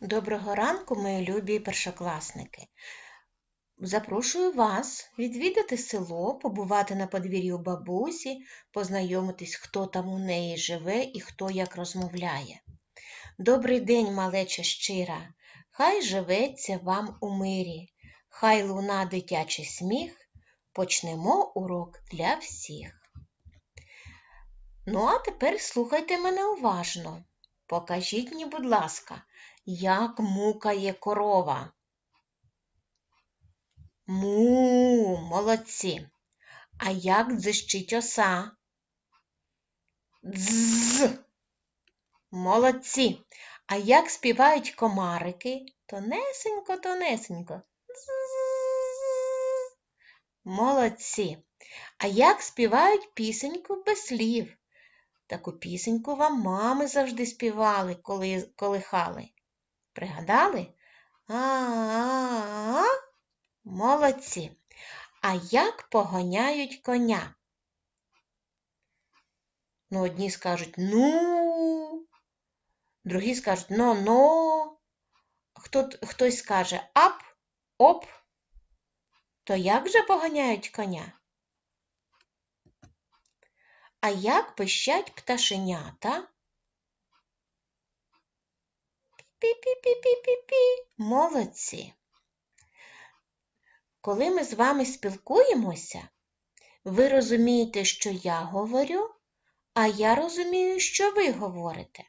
Доброго ранку, мої любі першокласники. Запрошую вас відвідати село, побувати на подвір'ї у бабусі, познайомитись, хто там у неї живе і хто як розмовляє. Добрий день, малеча щира, хай живеться вам у мирі, хай луна дитячий сміх, почнемо урок для всіх. Ну, а тепер слухайте мене уважно. Покажіть мені, будь ласка, як мукає корова. Му, молодці. А як дзищить оса? Дз. Молодці. А як співають комарики? Тонесенько, тонесенько. Молодці. А як співають пісеньку без слів? Таку пісеньку вам мами завжди співали, коли колихали. Пригадали? А-а-а. Молодці. А як погоняють коня? Ну, одні скажуть ну, другі скажуть но-но, Хто, хтось скаже ап, оп. То як же поганяють коня? А як пищать пташенята? Пі-пі-пі-пі-пі-пі. Молодці. Коли ми з вами спілкуємося, ви розумієте, що я говорю, а я розумію, що ви говорите.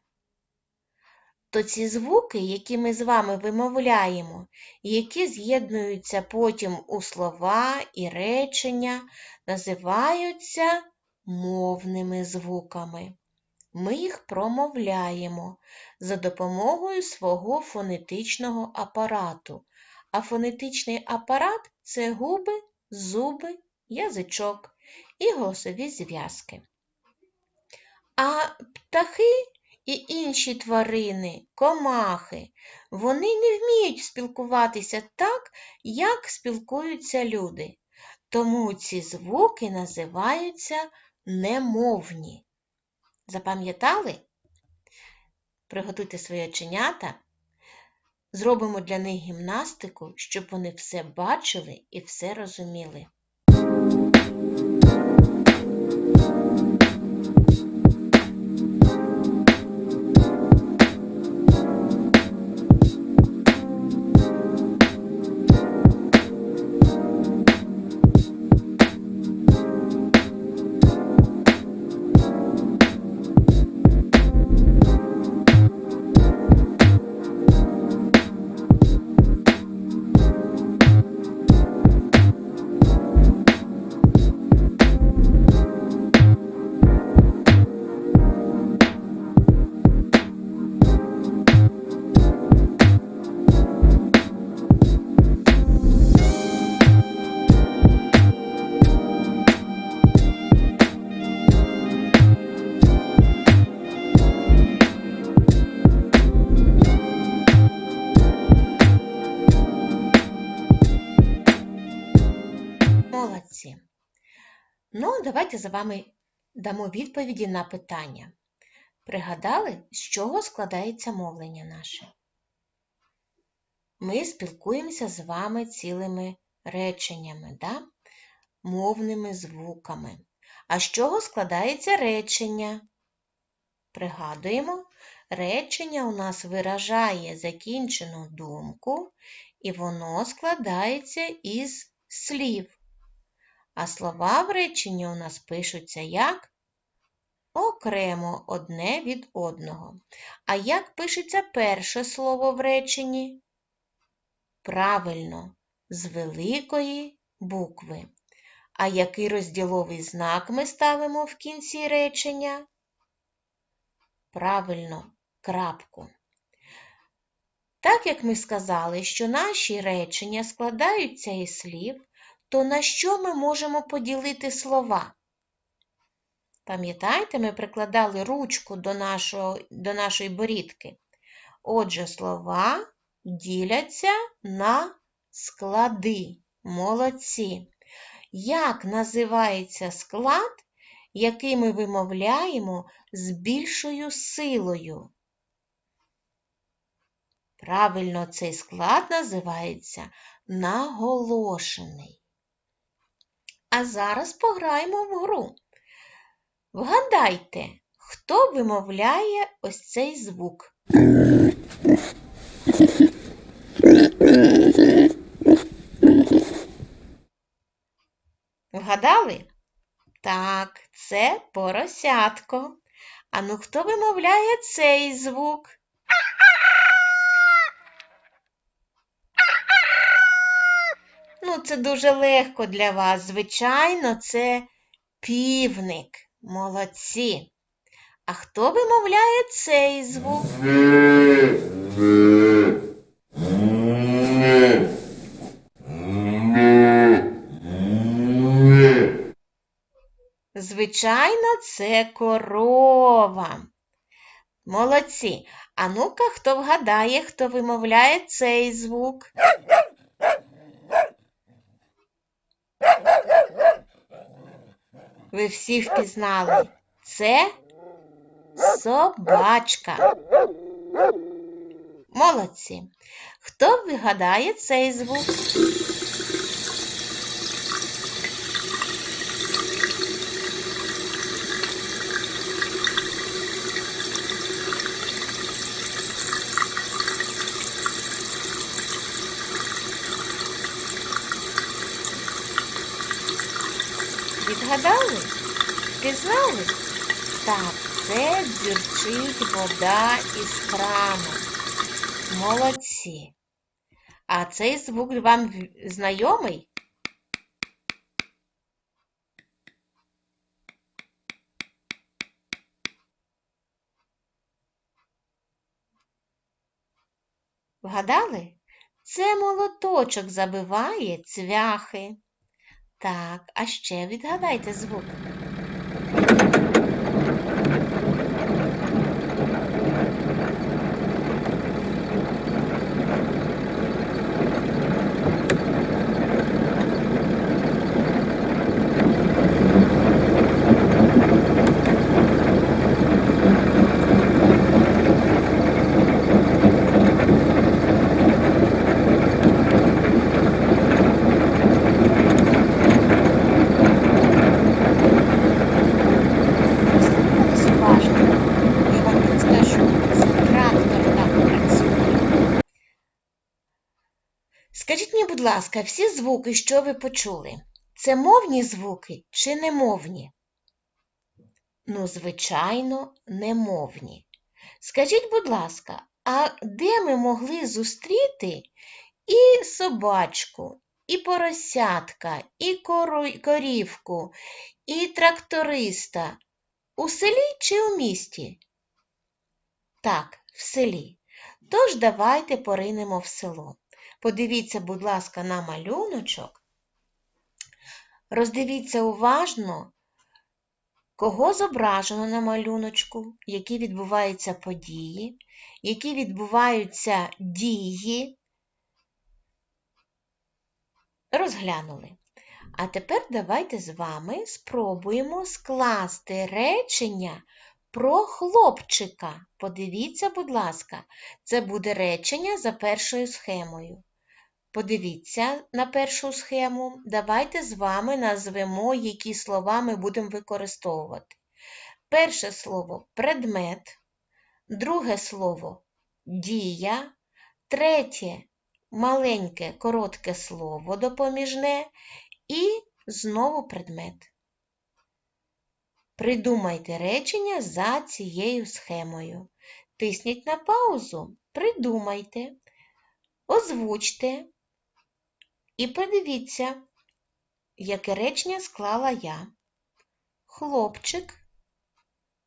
То ці звуки, які ми з вами вимовляємо, які з'єднуються потім у слова і речення, називаються мовними звуками. Ми їх промовляємо за допомогою свого фонетичного апарату. А фонетичний апарат це губи, зуби, язичок і голосові зв'язки. А птахи і інші тварини, комахи, вони не вміють спілкуватися так, як спілкуються люди. Тому ці звуки називаються немовні. Запам'ятали? Приготуйте свої оченята, зробимо для них гімнастику, щоб вони все бачили і все розуміли. Ну, давайте за вами дамо відповіді на питання. Пригадали, з чого складається мовлення наше? Ми спілкуємося з вами цілими реченнями, да? мовними звуками. А з чого складається речення? Пригадуємо, речення у нас виражає закінчену думку, і воно складається із слів. А слова в реченні у нас пишуться як окремо одне від одного. А як пишеться перше слово в реченні? Правильно, з великої букви. А який розділовий знак ми ставимо в кінці речення? Правильно, крапку. Так як ми сказали, що наші речення складаються із слів, то на що ми можемо поділити слова? Пам'ятаєте, ми прикладали ручку до, нашого, до нашої борідки. Отже, слова діляться на склади. Молодці. Як називається склад, який ми вимовляємо з більшою силою? Правильно, цей склад називається наголошений. А зараз пограємо в гру. Вгадайте, хто вимовляє ось цей звук? Вгадали? Так, це поросятко. А ну хто вимовляє цей звук? Ну, це дуже легко для вас. Звичайно, це півник. Молодці. А хто вимовляє цей звук? Звичайно, це корова. Молодці. А ну-ка, хто вгадає, хто вимовляє цей звук? Ви всі впізнали. Це собачка. Молодці. Хто вигадає цей звук? Впізнали? Так, це дзюрчить вода із крану. Молодці. А цей звук вам знайомий? Вгадали? Це молоточок забиває цвяхи. Так, а ще відгадайте звук. Слухайтесь уважно. Я вам підскажу, це трактор так працює. Скажіть мені, будь ласка, всі звуки, що ви почули, це мовні звуки чи немовні? Ну, звичайно, немовні. Скажіть, будь ласка, а де ми могли зустріти і собачку, і поросятка, і корівку, і тракториста? У селі чи у місті? Так, в селі. Тож давайте поринемо в село. Подивіться, будь ласка, на малюночок. Роздивіться уважно, кого зображено на малюночку, які відбуваються події, які відбуваються дії. Розглянули. А тепер давайте з вами спробуємо скласти речення про хлопчика. Подивіться, будь ласка, це буде речення за першою схемою. Подивіться на першу схему. Давайте з вами назвемо, які слова ми будемо використовувати. Перше слово предмет, друге слово дія, третє маленьке коротке слово допоміжне і знову предмет. Придумайте речення за цією схемою. Тисніть на паузу, придумайте, озвучте і подивіться, яке речення склала я. Хлопчик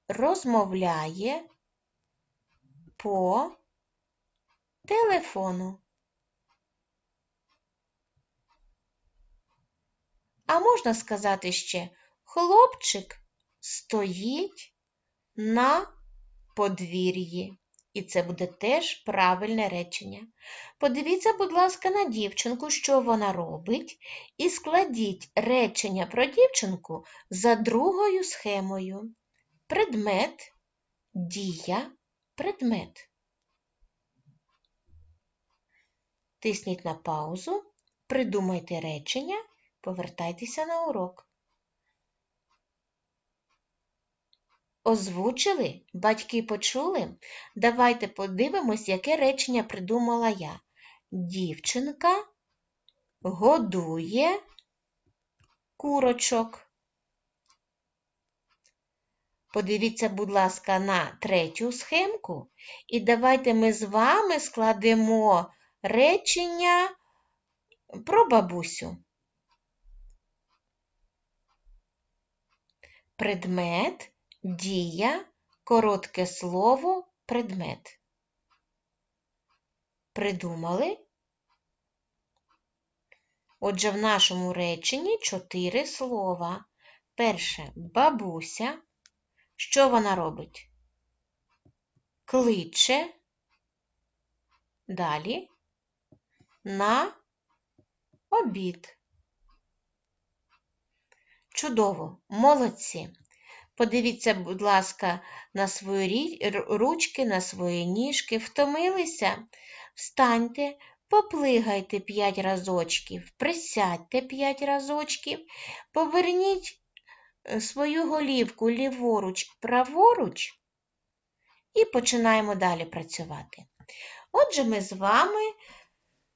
розмовляє по телефону. А можна сказати ще хлопчик стоїть на подвір'ї. І це буде теж правильне речення. Подивіться, будь ласка, на дівчинку, що вона робить, і складіть речення про дівчинку за другою схемою. Предмет, дія, предмет. Тисніть на паузу, придумайте речення, повертайтеся на урок. Озвучили? Батьки почули? Давайте подивимось, яке речення придумала я. Дівчинка годує курочок. Подивіться, будь ласка, на третю схемку, і давайте ми з вами складемо речення про бабусю. Предмет, дія, коротке слово, предмет. Придумали? Отже, в нашому реченні чотири слова. Перше бабуся. Що вона робить? Кличе. Далі на обід. Чудово, молодці. Подивіться, будь ласка, на свої ручки, на свої ніжки, втомилися, встаньте, поплигайте п'ять разочків, присядьте п'ять разочків, поверніть е, свою голівку ліворуч, праворуч і починаємо далі працювати. Отже, ми з вами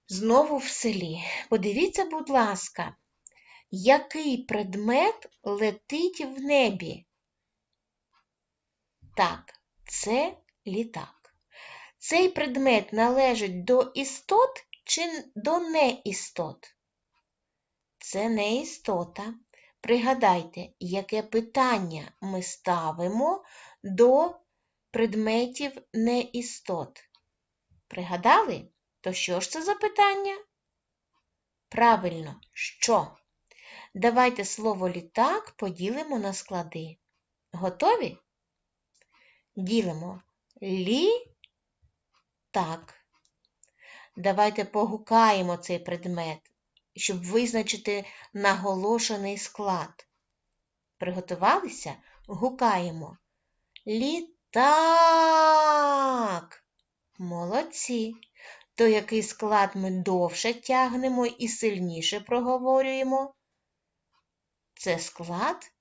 знову в селі. Подивіться, будь ласка, який предмет летить в небі? Так, це літак. Цей предмет належить до істот чи до неістот? Це не істота. Пригадайте, яке питання ми ставимо до предметів неістот. Пригадали? То що ж це за питання? Правильно, що? Давайте слово літак поділимо на склади. Готові? Ділимо лі так. Давайте погукаємо цей предмет, щоб визначити наголошений склад. Приготувалися? Гукаємо. Літак. Молодці. То який склад ми довше тягнемо і сильніше проговорюємо? Це склад?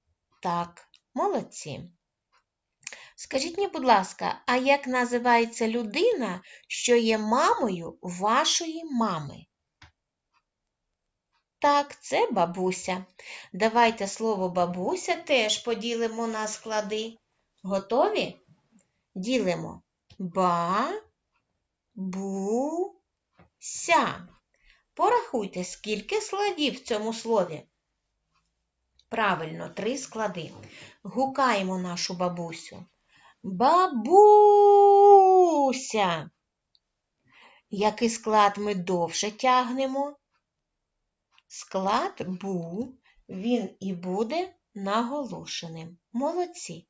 Так, молодці. Скажіть мені, будь ласка, а як називається людина, що є мамою вашої мами? Так, це бабуся. Давайте слово бабуся теж поділимо на склади. Готові? Ділимо ба, бу, ся. Порахуйте, скільки складів в цьому слові. Правильно, три склади. Гукаємо нашу бабусю. Бабуся. Який склад ми довше тягнемо? Склад бу, він і буде наголошеним. Молодці.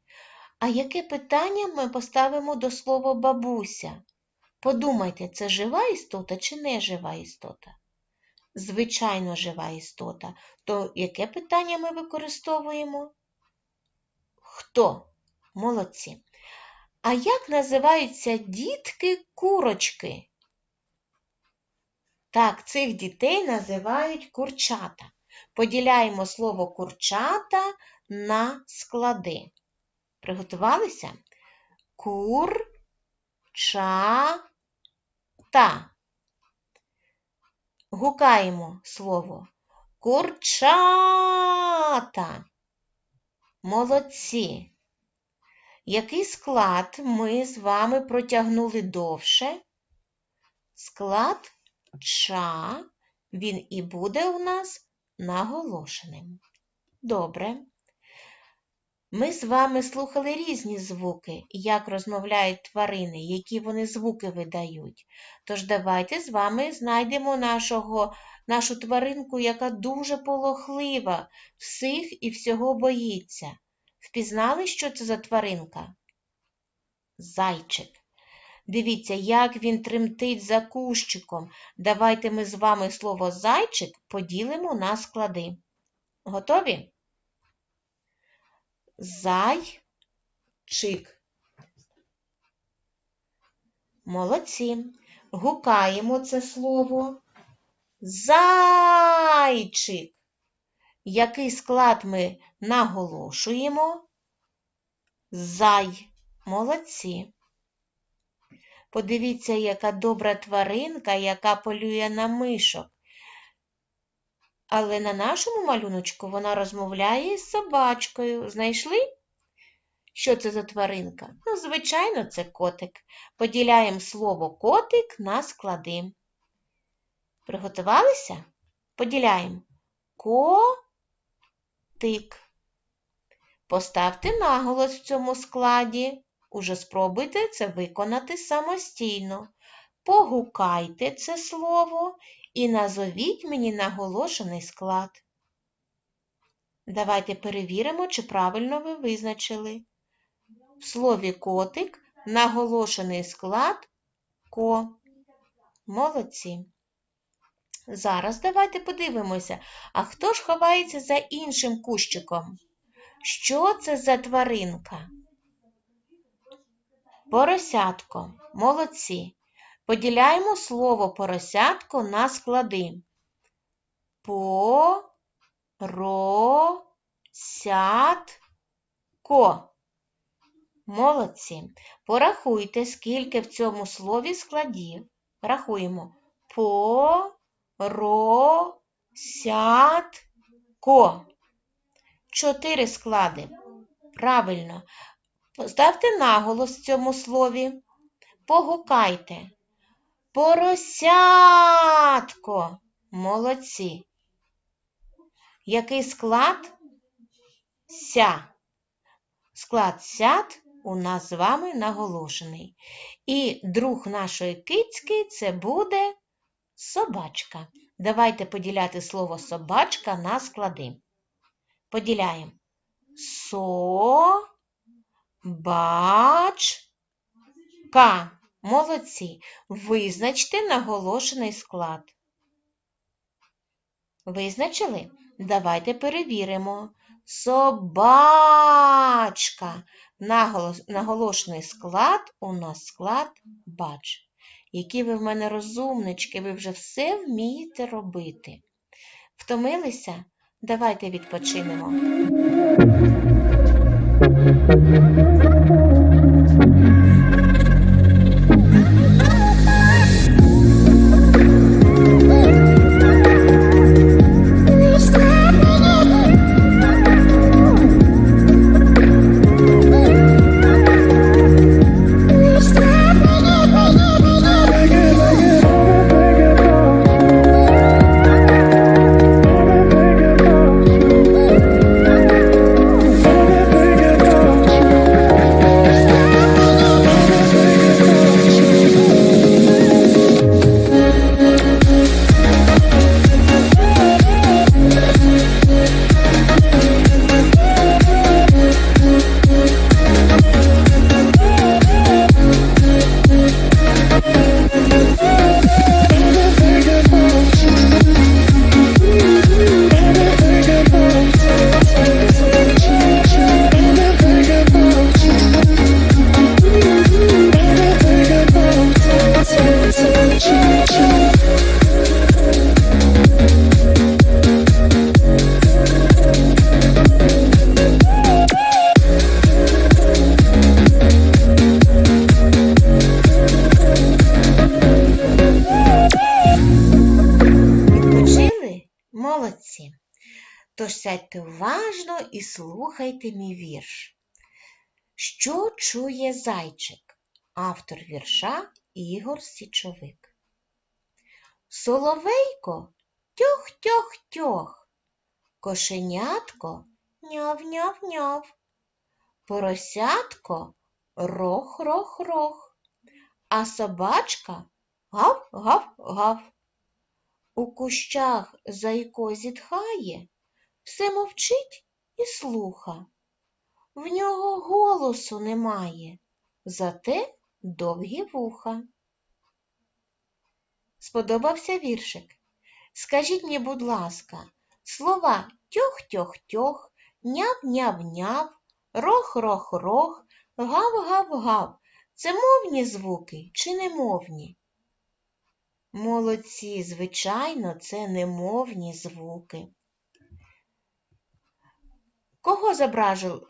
А яке питання ми поставимо до слова бабуся? Подумайте, це жива істота чи не жива істота? Звичайно, жива істота. То яке питання ми використовуємо? Хто? Молодці. А як називаються дітки-курочки? Так, цих дітей називають курчата. Поділяємо слово курчата на склади. Приготувалися? Кур, ча, та. Гукаємо слово курчата. Молодці. Який склад ми з вами протягнули довше? Склад ча, він і буде у нас наголошеним. Добре. Ми з вами слухали різні звуки, як розмовляють тварини, які вони звуки видають. Тож давайте з вами знайдемо нашого, нашу тваринку, яка дуже полохлива, всіх і всього боїться. Впізнали, що це за тваринка? Зайчик. Дивіться, як він тремтить за кущиком. Давайте ми з вами слово зайчик поділимо на склади. Готові? Зайчик. Молодці. Гукаємо це слово Зайчик. Який склад ми наголошуємо? Зай. Молодці. Подивіться, яка добра тваринка, яка полює на мишок. Але на нашому малюночку вона розмовляє з собачкою. Знайшли? Що це за тваринка? Ну, звичайно, це котик. Поділяємо слово котик на склади. Приготувалися? Поділяємо. Котик. Поставте наголос в цьому складі. Уже спробуйте це виконати самостійно. Погукайте це слово і назовіть мені наголошений склад. Давайте перевіримо, чи правильно ви визначили. В слові котик наголошений склад ко. Молодці. Зараз давайте подивимося, а хто ж ховається за іншим кущиком? Що це за тваринка? Поросятко. Молодці. Поділяємо слово поросятко на склади. По-ро-сят-ко. Молодці. Порахуйте, скільки в цьому слові складів. Рахуємо. По-ро-сят-ко. Чотири склади. Правильно. Поставте наголос в цьому слові. Погукайте. Поросятко. Молодці. Який склад? Ся. Склад сят у нас з вами наголошений. І друг нашої кицьки це буде собачка. Давайте поділяти слово собачка на склади. Поділяємо. Со. Бачка. Молодці. Визначте наголошений склад. Визначили? Давайте перевіримо. Собачка. Наголошений склад у нас склад бач. Які ви в мене розумнички, ви вже все вмієте робити. Втомилися? Давайте відпочинемо. І слухайте мій вірш. Що чує зайчик? Автор вірша Ігор Січовик. Соловейко тьох-тьох-тьох, кошенятко няв-няв-няв, поросятко рох-рох-рох, а собачка гав-гав-гав. У кущах зайко зітхає, все мовчить і слуха. В нього голосу немає, зате довгі вуха. Сподобався віршик? Скажіть мені, будь ласка, слова тьох-тьох-тьох, няв-няв-няв, рох-рох-рох, гав-гав-гав це мовні звуки чи не мовні? Молодці, звичайно, це немовні звуки. Кого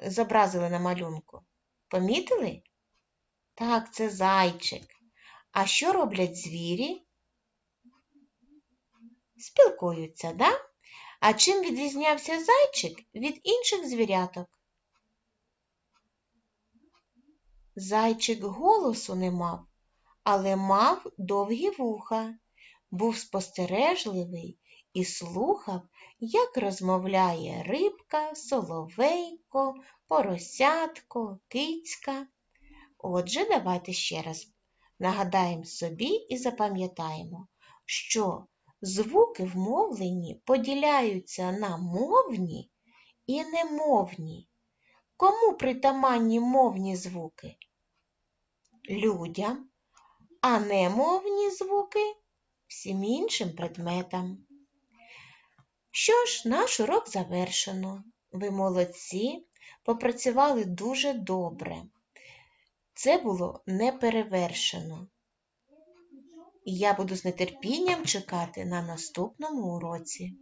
зобразили на малюнку? Помітили? Так, це зайчик. А що роблять звірі? Спілкуються, да? А чим відрізнявся зайчик від інших звіряток? Зайчик голосу не мав, але мав довгі вуха, був спостережливий і слухав, як розмовляє рибка, соловейко, поросятко, кицька. Отже, давайте ще раз нагадаємо собі і запам'ятаємо, що звуки в мовленні поділяються на мовні і немовні. Кому притаманні мовні звуки? Людям, а немовні звуки всім іншим предметам. Що ж, наш урок завершено. Ви молодці, попрацювали дуже добре. Це було неперевершено. І я буду з нетерпінням чекати на наступному уроці.